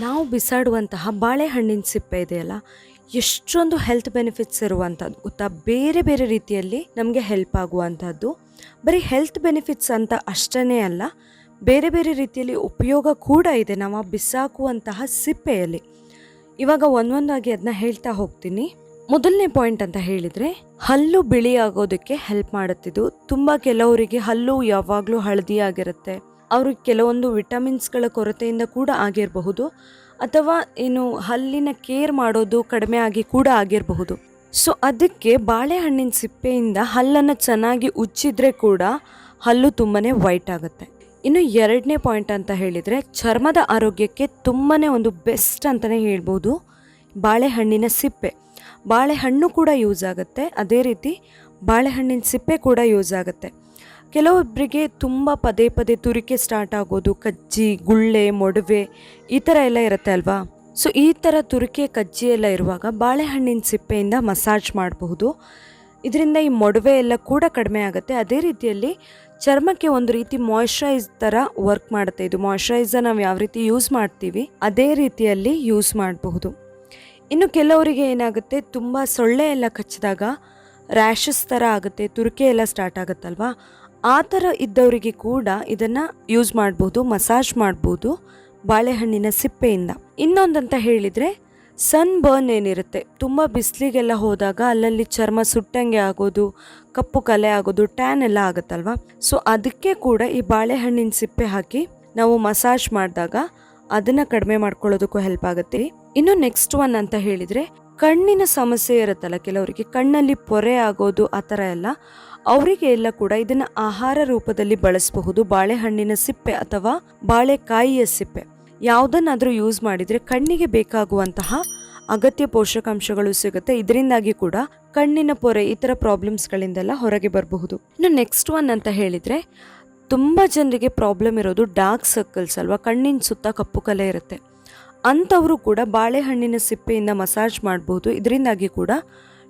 ನಾವು ಬಿಸಾಡುವಂತಹ ಬಾಳೆಹಣ್ಣಿನ ಸಿಪ್ಪೆ ಇದೆಯಲ್ಲ, ಎಷ್ಟೊಂದು ಹೆಲ್ತ್ ಬೆನಿಫಿಟ್ಸ್ ಇರುವಂಥದ್ದು. ಗೊತ್ತಾ? ಬೇರೆ ಬೇರೆ ರೀತಿಯಲ್ಲಿ ನಮಗೆ ಹೆಲ್ಪ್ ಆಗುವಂಥದ್ದು. ಬರೀ ಹೆಲ್ತ್ ಬೆನಿಫಿಟ್ಸ್ ಅಂತ ಅಷ್ಟೇ ಅಲ್ಲ, ಬೇರೆ ಬೇರೆ ರೀತಿಯಲ್ಲಿ ಉಪಯೋಗ ಕೂಡ ಇದೆ ನಾವು ಬಿಸಾಕುವಂತಹ ಸಿಪ್ಪೆಯಲ್ಲಿ. ಇವಾಗ ಒಂದೊಂದಾಗಿ ಅದನ್ನ ಹೇಳ್ತಾ ಹೋಗ್ತೀನಿ. ಮೊದಲನೇ ಪಾಯಿಂಟ್ ಅಂತ ಹೇಳಿದರೆ, ಹಲ್ಲು ಬಿಳಿ ಆಗೋದಕ್ಕೆ ಹೆಲ್ಪ್ ಮಾಡುತ್ತಿದ್ದು. ತುಂಬ ಕೆಲವರಿಗೆ ಹಲ್ಲು ಯಾವಾಗಲೂ ಹಳದಿ ಆಗಿರುತ್ತೆ ಅವ್ರಿಗೆ ಕೆಲವೊಂದು ವಿಟಮಿನ್ಸ್ಗಳ ಕೊರತೆಯಿಂದ ಕೂಡ ಆಗಿರಬಹುದು ಅಥವಾ ಏನು ಹಲ್ಲಿನ ಕೇರ್ ಮಾಡೋದು ಕಡಿಮೆ ಆಗಿ ಕೂಡ ಆಗಿರಬಹುದು. ಸೊ, ಅದಕ್ಕೆ ಬಾಳೆಹಣ್ಣಿನ ಸಿಪ್ಪೆಯಿಂದ ಹಲ್ಲನ್ನು ಚೆನ್ನಾಗಿ ಉಜ್ಜಿದ್ರೆ ಕೂಡ ಹಲ್ಲು ತುಂಬಾ ವೈಟ್ ಆಗುತ್ತೆ. ಇನ್ನು ಎರಡನೇ ಪಾಯಿಂಟ್ ಅಂತ ಹೇಳಿದರೆ ಚರ್ಮದ ಆರೋಗ್ಯಕ್ಕೆ ತುಂಬಾ ಒಂದು ಬೆಸ್ಟ್ ಅಂತಲೇ ಹೇಳ್ಬೋದು ಬಾಳೆಹಣ್ಣಿನ ಸಿಪ್ಪೆ. ಬಾಳೆಹಣ್ಣು ಕೂಡ ಯೂಸ್ ಆಗುತ್ತೆ, ಅದೇ ರೀತಿ ಬಾಳೆಹಣ್ಣಿನ ಸಿಪ್ಪೆ ಕೂಡ ಯೂಸ್ ಆಗುತ್ತೆ. ಕೆಲವೊಬ್ಬರಿಗೆ ತುಂಬ ಪದೇ ಪದೇ ತುರಿಕೆ ಸ್ಟಾರ್ಟ್ ಆಗೋದು, ಕಜ್ಜಿ, ಗುಳ್ಳೆ, ಮೊಡವೆ, ಈ ಥರ ಎಲ್ಲ ಇರುತ್ತೆ ಅಲ್ವಾ? ಸೊ ಈ ಥರ ತುರಿಕೆ, ಕಜ್ಜಿ ಎಲ್ಲ ಇರುವಾಗ ಬಾಳೆಹಣ್ಣಿನ ಸಿಪ್ಪೆಯಿಂದ ಮಸಾಜ್ ಮಾಡಬಹುದು. ಇದರಿಂದ ಈ ಮೊಡವೆ ಎಲ್ಲ ಕೂಡ ಕಡಿಮೆ ಆಗುತ್ತೆ. ಅದೇ ರೀತಿಯಲ್ಲಿ ಚರ್ಮಕ್ಕೆ ಒಂದು ರೀತಿ ಮಾಯಶ್ಚರೈಸ್ ಥರ ವರ್ಕ್ ಮಾಡುತ್ತೆ. ಇದು ಮಾಯಶ್ಚರೈಸರ್ ನಾವು ಯಾವ ರೀತಿ ಯೂಸ್ ಮಾಡ್ತೀವಿ, ಅದೇ ರೀತಿಯಲ್ಲಿ ಯೂಸ್ ಮಾಡಬಹುದು. ಇನ್ನು ಕೆಲವರಿಗೆ ಏನಾಗುತ್ತೆ, ತುಂಬ ಸೊಳ್ಳೆ ಎಲ್ಲ ಕಚ್ಚಿದಾಗ ರ್ಯಾಷಸ್ ಥರ ಆಗುತ್ತೆ, ತುರಿಕೆ ಎಲ್ಲ ಸ್ಟಾರ್ಟ್ ಆಗುತ್ತಲ್ವಾ? ಆ ಥರ ಇದ್ದವರಿಗೆ ಕೂಡ ಇದನ್ನು ಯೂಸ್ ಮಾಡ್ಬೋದು ಮಸಾಜ್ ಮಾಡ್ಬೋದು ಬಾಳೆಹಣ್ಣಿನ ಸಿಪ್ಪೆಯಿಂದ. ಇನ್ನೊಂದಂತ ಹೇಳಿದರೆ ಸನ್ ಬರ್ನ್ ಏನಿರುತ್ತೆ? ತುಂಬ ಬಿಸಿಲಿಗೆಲ್ಲ ಹೋದಾಗ ಅಲ್ಲಲ್ಲಿ ಚರ್ಮ ಸುಟ್ಟಂಗೆ ಆಗೋದು, ಕಪ್ಪು ಕಲೆ ಆಗೋದು ಟ್ಯಾನ್ ಎಲ್ಲ ಆಗುತ್ತಲ್ವಾ? ಸೊ ಅದಕ್ಕೆ ಕೂಡ ಈ ಬಾಳೆಹಣ್ಣಿನ ಸಿಪ್ಪೆ ಹಾಕಿ ನಾವು ಮಸಾಜ್ ಮಾಡಿದಾಗ ಅದನ್ನು ಕಡಿಮೆ ಮಾಡ್ಕೊಳ್ಳೋದಕ್ಕೂ ಹೆಲ್ಪ್ ಆಗುತ್ತೆ. ಇನ್ನು ನೆಕ್ಸ್ಟ್ ಒನ್ ಅಂತ ಹೇಳಿದರೆ ಕಣ್ಣಿನ ಸಮಸ್ಯೆ ಇರುತ್ತಲ್ಲ ಕೆಲವರಿಗೆ ಕಣ್ಣಲ್ಲಿ ಪೊರೆ ಆಗೋದು ಆ ಥರ ಎಲ್ಲ. ಅವರಿಗೆ ಎಲ್ಲ ಕೂಡ ಇದನ್ನು ಆಹಾರ ರೂಪದಲ್ಲಿ ಬಳಸಬಹುದು. ಬಾಳೆಹಣ್ಣಿನ ಸಿಪ್ಪೆ ಅಥವಾ ಬಾಳೆಕಾಯಿಯ ಸಿಪ್ಪೆ. ಯಾವುದನ್ನಾದರೂ ಯೂಸ್ ಮಾಡಿದರೆ ಕಣ್ಣಿಗೆ ಬೇಕಾಗುವಂತಹ ಅಗತ್ಯ ಪೋಷಕಾಂಶಗಳು ಸಿಗುತ್ತೆ. ಇದರಿಂದಾಗಿ ಕೂಡ ಕಣ್ಣಿನ ಪೊರೆ ಈ ಥರ ಪ್ರಾಬ್ಲಮ್ಸ್ಗಳಿಂದೆಲ್ಲ ಹೊರಗೆ ಬರಬಹುದು. ಇನ್ನು ನೆಕ್ಸ್ಟ್ ಒನ್ ಅಂತ ಹೇಳಿದರೆ ತುಂಬ ಜನರಿಗೆ ಪ್ರಾಬ್ಲಮ್ ಇರೋದು ಡಾರ್ಕ್ ಸರ್ಕಲ್ಸ್ ಅಲ್ವಾ? ಕಣ್ಣಿನ ಸುತ್ತ ಕಪ್ಪು ಕಲೆ ಇರುತ್ತೆ. ಅಂಥವರು ಕೂಡ ಬಾಳೆಹಣ್ಣಿನ ಸಿಪ್ಪೆಯಿಂದ ಮಸಾಜ್ ಮಾಡ್ಬೋದು. ಇದರಿಂದಾಗಿ ಕೂಡ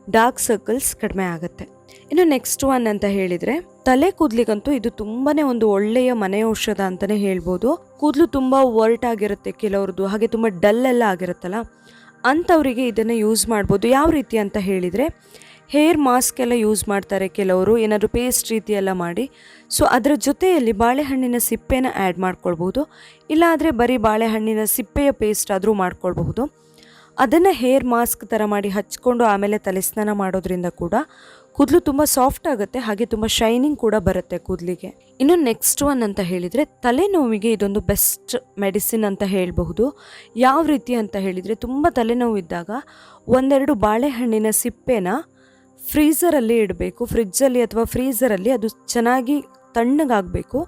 ಡಾರ್ಕ್ ಸರ್ಕಲ್ಸ್ ಕಡಿಮೆ ಆಗುತ್ತೆ. ಇನ್ನು ನೆಕ್ಸ್ಟ್ ಒನ್ ಅಂತ ಹೇಳಿದರೆ, ತಲೆ ಕೂದಲಿಗಂತೂ ಇದು ತುಂಬಾನೇ ಒಂದು ಒಳ್ಳೆಯ ಮನೆ ಔಷಧ ಅಂತಲೇ ಹೇಳ್ಬೋದು. ಕೂದಲು ತುಂಬ ವರ್ಟ್ ಆಗಿರುತ್ತೆ ಕೆಲವ್ರದ್ದು, ಹಾಗೆ ತುಂಬ ಡಲ್ ಎಲ್ಲ ಆಗಿರುತ್ತಲ್ಲ, ಅಂಥವರಿಗೆ ಇದನ್ನು ಯೂಸ್ ಮಾಡ್ಬೋದು. ಯಾವ ರೀತಿ ಅಂತ ಹೇಳಿದರೆ ಹೇರ್ ಮಾಸ್ಕ್ ಎಲ್ಲ ಯೂಸ್ ಮಾಡ್ತಾರೆ ಕೆಲವರು. ಏನಾದರೂ ಪೇಸ್ಟ್ ರೀತಿ ಎಲ್ಲ ಮಾಡಿ. ಸೊ ಅದರ ಜೊತೆಯಲ್ಲಿ ಬಾಳೆಹಣ್ಣಿನ ಸಿಪ್ಪೆನ ಆ್ಯಡ್ ಮಾಡ್ಕೊಳ್ಬೋದು ಇಲ್ಲಾದರೆ ಬರೀ ಬಾಳೆಹಣ್ಣಿನ ಸಿಪ್ಪೆಯ ಪೇಸ್ಟ್ ಆದರೂ ಮಾಡ್ಕೊಳ್ಬಹುದು. ಅದನ್ನು ಹೇರ್ ಮಾಸ್ಕ್ ಥರ ಮಾಡಿ ಹಚ್ಕೊಂಡು ಆಮೇಲೆ ತಲೆ ಸ್ನಾನ ಮಾಡೋದ್ರಿಂದ ಕೂಡ ಕೂದಲು ತುಂಬ ಸಾಫ್ಟ್ ಆಗುತ್ತೆ. ಹಾಗೆ ತುಂಬ ಶೈನಿಂಗ್ ಕೂಡ ಬರುತ್ತೆ ಕೂದಲಿಗೆ. ಇನ್ನು ನೆಕ್ಸ್ಟ್ ಒನ್ ಅಂತ ಹೇಳಿದರೆ ತಲೆನೋವಿಗೆ ಇದೊಂದು ಬೆಸ್ಟ್ ಮೆಡಿಸಿನ್ ಅಂತ ಹೇಳಬಹುದು. ಯಾವ ರೀತಿ ಅಂತ ಹೇಳಿದರೆ ತುಂಬ ತಲೆನೋವು ಇದ್ದಾಗ ಒಂದೆರಡು ಬಾಳೆಹಣ್ಣಿನ ಸಿಪ್ಪೆನ ಫ್ರೀಝರಲ್ಲಿ ಇಡಬೇಕು, ಫ್ರಿಜ್ಜಲ್ಲಿ ಅಥವಾ ಫ್ರೀಝರಲ್ಲಿ ಅದು ಚೆನ್ನಾಗಿ ತಣ್ಣಗಾಗಬೇಕು.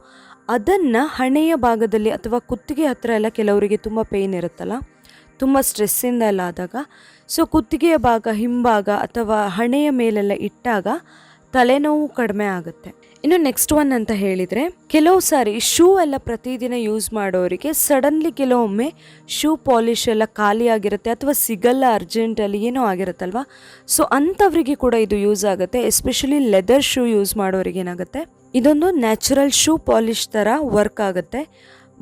ಅದನ್ನು ಹಣೆಯ ಭಾಗದಲ್ಲಿ ಅಥವಾ ಕುತ್ತಿಗೆ ಹತ್ತಿರ ಎಲ್ಲ ಕೆಲವರಿಗೆ ತುಂಬ ಪೇಯ್ನ್ ಇರುತ್ತಲ್ಲ, ತುಂಬ ಸ್ಟ್ರೆಸ್ಸಿಂದ ಎಲ್ಲ ಆದಾಗ. ಸೊ ಕುತ್ತಿಗೆಯ ಭಾಗ ಹಿಂಭಾಗ ಅಥವಾ ಹಣೆಯ ಮೇಲೆಲ್ಲ ಇಟ್ಟಾಗ ತಲೆನೋವು ಕಡಿಮೆ ಆಗುತ್ತೆ. ಇನ್ನು ನೆಕ್ಸ್ಟ್ ಒನ್ ಅಂತ ಹೇಳಿದರೆ, ಕೆಲವು ಸಾರಿ ಶೂ ಎಲ್ಲ ಪ್ರತಿದಿನ ಯೂಸ್ ಮಾಡೋರಿಗೆ ಸಡನ್ಲಿ ಕೆಲವೊಮ್ಮೆ ಶೂ ಪಾಲಿಶ್ ಎಲ್ಲ ಖಾಲಿ ಆಗಿರುತ್ತೆ ಅಥವಾ ಸಿಗಲ್ಲ ಅರ್ಜೆಂಟಲ್ಲಿ ಏನೋ ಆಗಿರುತ್ತಲ್ವ? ಸೊ ಅಂಥವ್ರಿಗೆ ಕೂಡ ಇದು ಯೂಸ್ ಆಗುತ್ತೆ ಎಸ್ಪೆಷಲಿ ಲೆದರ್ ಶೂ ಯೂಸ್ ಮಾಡೋರಿಗೆ ಏನಾಗುತ್ತೆ? ಇದೊಂದು ನ್ಯಾಚುರಲ್ ಶೂ ಪಾಲಿಶ್ ಥರ ವರ್ಕ್ ಆಗುತ್ತೆ.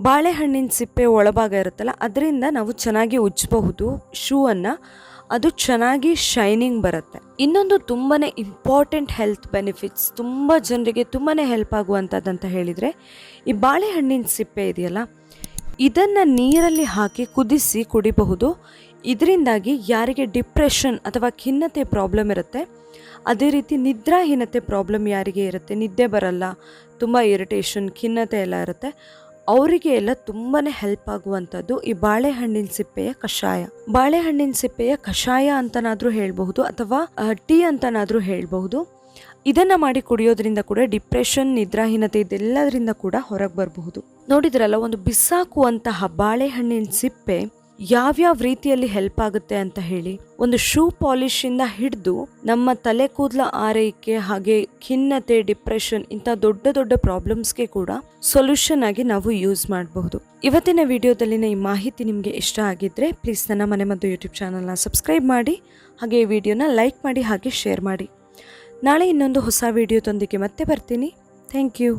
ಬಾಳೆಹಣ್ಣಿನ ಸಿಪ್ಪೆ ಒಳಭಾಗ ಇರುತ್ತಲ್ಲ, ಅದರಿಂದ ನಾವು ಚೆನ್ನಾಗಿ ಉಜ್ಜಬಹುದು ಶೂ ಅನ್ನು. ಅದು ಚೆನ್ನಾಗಿ ಶೈನಿಂಗ್ ಬರುತ್ತೆ. ಇನ್ನೊಂದು ತುಂಬಾ ಇಂಪಾರ್ಟೆಂಟ್ ಹೆಲ್ತ್ ಬೆನಿಫಿಟ್ಸ್ ತುಂಬ ಜನರಿಗೆ ತುಂಬಾ ಹೆಲ್ಪ್ ಆಗುವಂಥದ್ದಂತ ಹೇಳಿದರೆ, ಈ ಬಾಳೆಹಣ್ಣಿನ ಸಿಪ್ಪೆ ಇದೆಯಲ್ಲ, ಇದನ್ನು ನೀರಲ್ಲಿ ಹಾಕಿ ಕುದಿಸಿ ಕುಡಿಬಹುದು. ಇದರಿಂದಾಗಿ ಯಾರಿಗೆ ಡಿಪ್ರೆಷನ್ ಅಥವಾ ಖಿನ್ನತೆ ಪ್ರಾಬ್ಲಮ್ ಇರುತ್ತೆ, ಅದೇ ರೀತಿ ನಿದ್ರಾಹೀನತೆ ಪ್ರಾಬ್ಲಮ್ ಯಾರಿಗೆ ಇರುತ್ತೆ, ನಿದ್ದೆ ಬರಲ್ಲ, ತುಂಬ ಇರಿಟೇಷನ್ ಖಿನ್ನತೆ ಎಲ್ಲ ಇರುತ್ತೆ. ಅವರಿಗೆ ಎಲ್ಲ ತುಂಬಾನೇ ಹೆಲ್ಪ್ ಆಗುವಂಥದ್ದು ಈ ಬಾಳೆಹಣ್ಣಿನ ಸಿಪ್ಪೆಯ ಕಷಾಯ. ಬಾಳೆಹಣ್ಣಿನ ಸಿಪ್ಪೆಯ ಕಷಾಯ ಅಂತನಾದರೂ ಹೇಳಬಹುದು ಅಥವಾ ಟೀ ಅಂತನಾದರೂ ಹೇಳಬಹುದು. ಇದನ್ನ ಮಾಡಿ ಕುಡಿಯೋದ್ರಿಂದ ಕೂಡ ಡಿಪ್ರೆಷನ್ ನಿದ್ರಾಹೀನತೆ ಇದೆಲ್ಲದರಿಂದ ಕೂಡ ಹೊರಗೆ ಬರಬಹುದು. ನೋಡಿದ್ರಲ್ಲ, ಒಂದು ಬಿಸಾಕುವಂತಹ ಬಾಳೆಹಣ್ಣಿನ ಸಿಪ್ಪೆ ಯಾವ್ಯಾವ ರೀತಿಯಲ್ಲಿ ಹೆಲ್ಪ್ ಆಗುತ್ತೆ ಅಂತ ಹೇಳಿ ಒಂದು ಶೂ ಪಾಲಿಶ್ ಇಂದ ಹಿಡಿದು ನಮ್ಮ ತಲೆ ಕೂದಲ ಆರೈಕೆ ಹಾಗೆ ಖಿನ್ನತೆ ಡಿಪ್ರೆಷನ್ ಇಂಥ ದೊಡ್ಡ ದೊಡ್ಡ ಪ್ರಾಬ್ಲಮ್ಸ್ಗೆ ಕೂಡ ಸೊಲ್ಯೂಷನ್ ಆಗಿ ನಾವು ಯೂಸ್ ಮಾಡಬಹುದು. ಇವತ್ತಿನ ವಿಡಿಯೋದಲ್ಲಿನ ಈ ಮಾಹಿತಿ ನಿಮಗೆ ಇಷ್ಟ ಆಗಿದ್ರೆ ಪ್ಲೀಸ್ ನನ್ನ ಮನೆ ಮದ್ದು ಯೂಟ್ಯೂಬ್ ಚಾನಲ್ನ ಸಬ್ಸ್ಕ್ರೈಬ್ ಮಾಡಿ, ಹಾಗೆ ಈ ವಿಡಿಯೋನ ಲೈಕ್ ಮಾಡಿ, ಹಾಗೆ ಶೇರ್ ಮಾಡಿ. ನಾಳೆ ಇನ್ನೊಂದು ಹೊಸ ವಿಡಿಯೋದೊಂದಿಗೆ ಮತ್ತೆ ಬರ್ತೀನಿ. Thank you